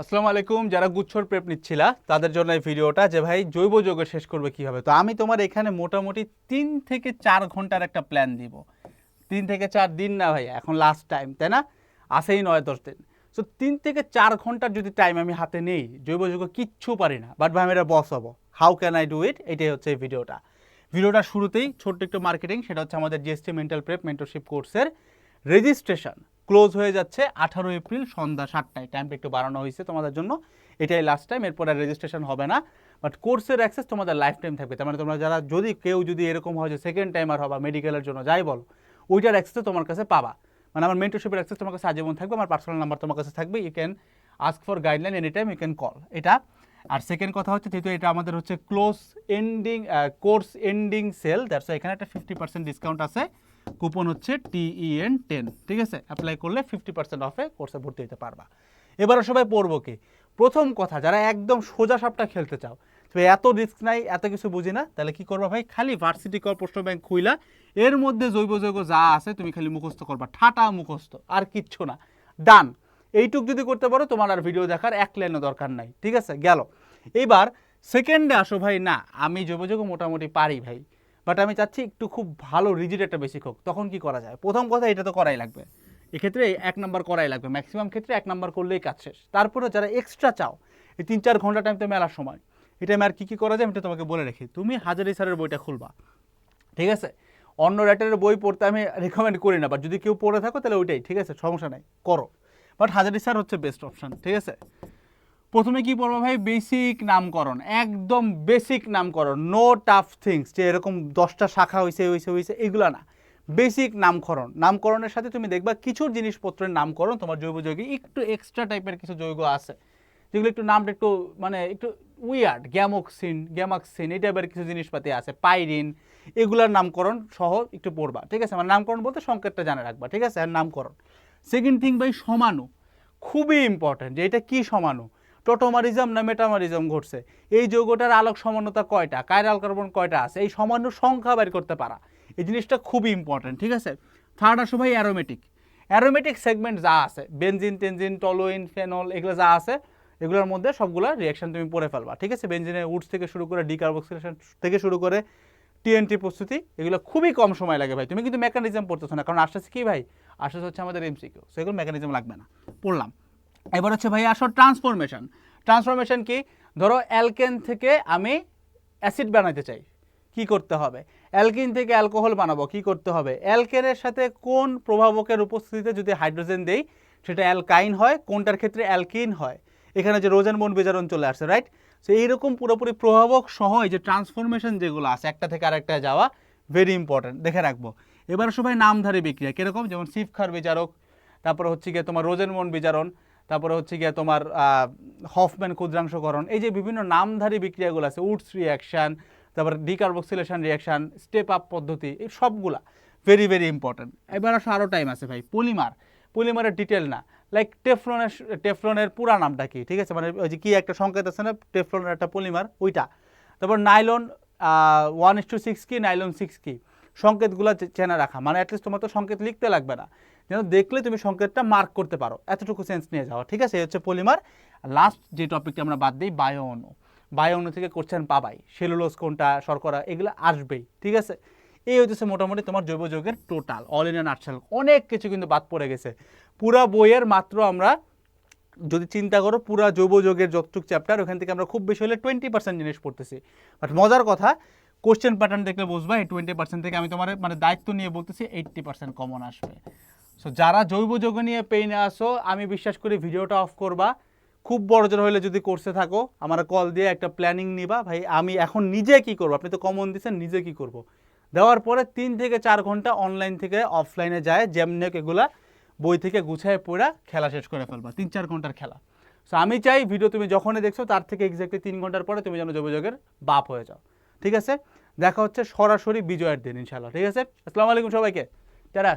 আসসালামু আলাইকুম, যারা গুচ্ছর প্রেপ নিচ্ছিলা, তাদের জন্য এই ভিডিওটা যে ভাই জৈব যৌগ শেষ করবে কীভাবে? তো আমি তোমার এখানে মোটামুটি তিন থেকে চার ঘণ্টার একটা প্ল্যান দিব। তিন থেকে চার দিন না ভাই, এখন লাস্ট টাইম তাই না? আসেই নয়, দশ দিন। সো তিন থেকে চার ঘণ্টার যদি টাইম আমি হাতে নেই, জৈব যৌগ কিচ্ছু পারি না। বাট ভাই, আমি এটা বস হব। How can I do it এটাই হচ্ছে এই ভিডিওটা। ভিডিওটা শুরুতেই ছোট্ট একটু মার্কেটিং সেটা হচ্ছে আমাদের জিএসটি মেন্টাল প্রেপ মেন্টরশিপ কোর্সের রেজিস্ট্রেশন ক্লোজ হয়ে যাচ্ছে আঠারো এপ্রিল সন্ধ্যা সাতটায়। টাইমটা একটু বাড়ানো হয়েছে তোমাদের জন্য। এটাই লাস্ট টাইম এরপর আর রেজিস্ট্রেশন হবে না। বাট কোর্সের অ্যাক্সেস তোমাদের লাইফ টাইম থাকবে। তার মানে তোমরা যারা, যদি কেউ যদি এরকম হয় যে সেকেন্ড টাইমার হবা মেডিকেলের জন্য, যাই বলো, ওইটার অ্যাক্সেস তোমার কাছে পাবা। মানে আমার মেন্টরশিপের অ্যাক্সেস তোমার কাছে আজীবন থাকবে, আমার পার্সোনাল নাম্বার তোমার কাছে থাকবে। You can ask for guideline any time you can call এটা, আর সেকেন্ড কথা হচ্ছে, যেহেতু এটা আমাদের হচ্ছে close ending course ending sale that's এখানে একটা ফিফটি পার্সেন্ট ডিসকাউন্ট আছে। কুপন হচ্ছে টিইএন টেন ঠিক আছে? অ্যাপ্লাই করলে ফিফটি পার্সেন্ট অফে কোর্সে ভর্তি হতে পারবা। এবারে সবাই পড়ব কি? প্রথম কথা, যারা একদম সোজা সাপটা খেলতে চাও, তবে এত রিস্ক নাই, এত কিছু বুঝি না, তাহলে কি করবা ভাই? খালি ভার্সিটি কর প্রশ্ন ব্যাংক খুইলা, এর মধ্যে জৈব যৌগ যা আছে তুমি খালি মুখস্থ করবা। ঠাটা মুখস্থ, আর কিচ্ছু না। ডান এইটুক যদি করতে পারো, তোমার আর ভিডিও দেখার এক লাইনও দরকার নাই, ঠিক আছে? গেল। এবার সেকেন্ডে আসো ভাই, না, আমি জৈব যৌগ মোটামুটি পারি ভাই। বাট আমি চাচ্ছি একটু খুব ভালো রিজিড একটা বেশি হোক। তখন কি করা যায়? প্রথম কথা, এটা তো করাই লাগবে। এক্ষেত্রে এক নাম্বার করাই লাগবে। ম্যাক্সিমাম ক্ষেত্রে এক নাম্বার করলেই কাজ শেষ। তারপরে যারা এক্সট্রা চাও, এই তিন চার ঘণ্টা টাইম তো মেলার সময়। এটা আমি আর কী কী করা যায়, আমি এটা তোমাকে বলে রাখি। তুমি হাজারি স্যারের বইটা খুলবা। ঠিক আছে? অন্য রাইটারের বই পড়তে আমি রেকমেন্ড করি না বাট যদি কেউ পড়ে থাকো, তাহলে ওইটাই। ঠিক আছে? সমস্যা নাই। করো। বাট হাজারি স্যার হচ্ছে বেস্ট অপশান ঠিক আছে? প্রথমে কি পড়ব ভাই? বেসিক নামকরণ, একদম বেসিক নামকরণ নো টাফ থিংস যে এরকম দশটা শাখা হয়েছে হয়েছে হয়েছে এগুলো না। বেসিক নামকরণ, নামকরণের সাথে তুমি দেখবা কিছু জিনিসপত্রের নামকরণ, তোমার জৈব যৌগে একটু এক্সট্রা টাইপের কিছু যৌগ আছে। যেগুলো একটু নামটা একটু মানে একটু উইয়ার্ড গ্যামোক্সিন গ্যামাক্সিন এই টাইপের কিছু জিনিসপাতি আছে পাইরিন এগুলার নামকরণ সহ একটু পড়বা, ঠিক আছে? মানে নামকরণ বলতে সংকেতটা জানা রাখবা, ঠিক আছে? আর নামকরণ। সেকেন্ড থিং ভাই, সমানু, খুবই ইম্পর্ট্যান্ট যে এটা কী সমানু? টোটোমারিজম না মেটামারিজম ঘটছে? এই যৌগটার আলোক সমানতা কয়টা? কাইরাল কার্বন কয়টা আছে? এই সমান্য সংখ্যা বের করতে পারা। এই জিনিসটা খুবই ইম্পর্ট্যান্ট ঠিক আছে? থার্ড আসো ভাই অ্যারোমেটিক অ্যারোমেটিক সেগমেন্ট যা আছে বেনজিন টেনজিন টলোইন ফেনল এগুলো যা আছে, এগুলোর মধ্যে সবগুলো রিয়াকশন তুমি পড়ে ফেলবা, ঠিক আছে? বেনজিনের উডস থেকে শুরু করে ডিকার্বক্সিলেশন থেকে শুরু করে টিএনটি প্রস্তুতি, এগুলো খুবই কম সময় লাগে ভাই। তুমি কিন্তু মেকানিজম পড়তেছো না, কারণ আসতেছে কি ভাই? আসতেছে হচ্ছে আমাদের এমসিকিউ সো এগুলো মেকানিজম লাগবে না। পড়লাম। এবার হচ্ছে ভাই আসো ট্রান্সফরমেশন ট্রান্সফরমেশন কি? ধরো অ্যালকেন থেকে আমি অ্যাসিড বানাতে চাই। কি করতে হবে? অ্যালকিন থেকে অ্যালকোহল বানাবো, কি করতে হবে? অ্যালকেনের সাথে কোন প্রভাবকের উপস্থিতিতে যদি হাইড্রোজেন দেই, সেটা অ্যালকাইন হয়, কোনটার ক্ষেত্রে অ্যালকিন হয়? এখানে যে রোজেন বন বিজারণ চলে আসছে রাইট সো এইরকম পুরোপুরি প্রভাবক সহ যে ট্রান্সফরমেশন যেগুলো আছে, একটা থেকে আরেকটা যাওয়া ভেরি ইম্পর্ট্যান্ট দেখে রাখব। এবার সবাই নামধারী বিক্রিয়া। কীরকম? যেমন সিফখার বিচারক তারপরে হচ্ছে গিয়ে তোমার রোজেন রোজেনমন বিজারণ তারপরে হচ্ছে গিয়ে তোমার হফম্যান ক্ষুদ্রাংশকরণ, এই যে বিভিন্ন নামধারী বিক্রিয়াগুলো আছে উডস রিয়াকশান তারপর ডিকার্বক্সিলেশন রিয়াকশান স্টেপ আপ পদ্ধতি, এই সবগুলা ভেরি ভেরি ইম্পর্ট্যান্ট এবার আসো আরও টাইম আছে ভাই, পলিমার। পলিমারের ডিটেল না। লাইক টেফলনের টেফলনের পুরা নামটা কি? ঠিক আছে মানে ওই যে কী একটা সংকেত আছে না? টেফলনের একটা পলিমার, ওইটা। তারপর nylon one is two six কি নাইলন সিক্স কি? সংকেতগুলো চেনা রাখা। মানে অ্যাটলিস্ট তোমার তো সংকেত লিখতে লাগবে না। যেন দেখলে তুমি সংকেতটা মার্ক করতে পারো। এতটুকু সেন্স নিয়ে যাওয়া ঠিক আছে? হচ্ছে পলিমার লাস্ট যে টপিকটা আমরা বাদ দিই বায়ো অণু বায়ো অণু থেকে করছেন পাবাই সেলুলোজ কোনটা, শর্করা, এগুলো আসবেই, ঠিক আছে? এই হচ্ছে মোটামুটি তোমার জৈব যৌগের টোটাল অল ইন নাটশাল অনেক কিছু কিন্তু বাদ পড়ে গেছে। পুরা বইয়ের মাত্র আমরা যদি চিন্তা করো, পুরা জৈব যৌগের যতটুক চ্যাপ্টার ওখান থেকে আমরা খুব বেশি হলে টোয়েন্টি পার্সেন্ট জিনিস পড়তেছি। বাট মজার কথা কোশ্চেন প্যাটার্ন দেখলে বুঝবা, এই টোয়েন্টি পার্সেন্ট থেকে আমি তোমার মানে দায়িত্ব নিয়ে বলতেছি এইট্টি পার্সেন্ট কমন আসবে। সো যারা জৈব যৌগ নিয়ে পেইনে আসো আমি বিশ্বাস করি ভিডিওটা অফ করবা। খুব বড় জোর হলে যদি কোর্সে থাকো, আমার কল দিয়ে একটা প্ল্যানিং নিবা। ভাই, আমি এখন নিজে কি করব? আপনি তো কমন দিচ্ছেন নিজে কি করব? দেওয়ার পরে তিন থেকে চার ঘণ্টা অনলাইন থেকে অফলাইনে যায় যেমনি এগুলা বই থেকে গুছায় পড়া, খেলা শেষ করে ফেলবা। তিন চার ঘণ্টার খেলা। সো আমি চাই ভিডিও তুমি যখনই দেখছ, তার থেকে এক্স্যাক্টলি তিন ঘণ্টার পরে তুমি যেন যোগাযোগের বাপ হয়ে যাও। ঠিক আছে? দেখা হচ্ছে সরাসরি বিজয়ের দিন ইনশাল্লাহ ঠিক আছে? আসসালামু আলাইকুম সবাইকে। টাটা।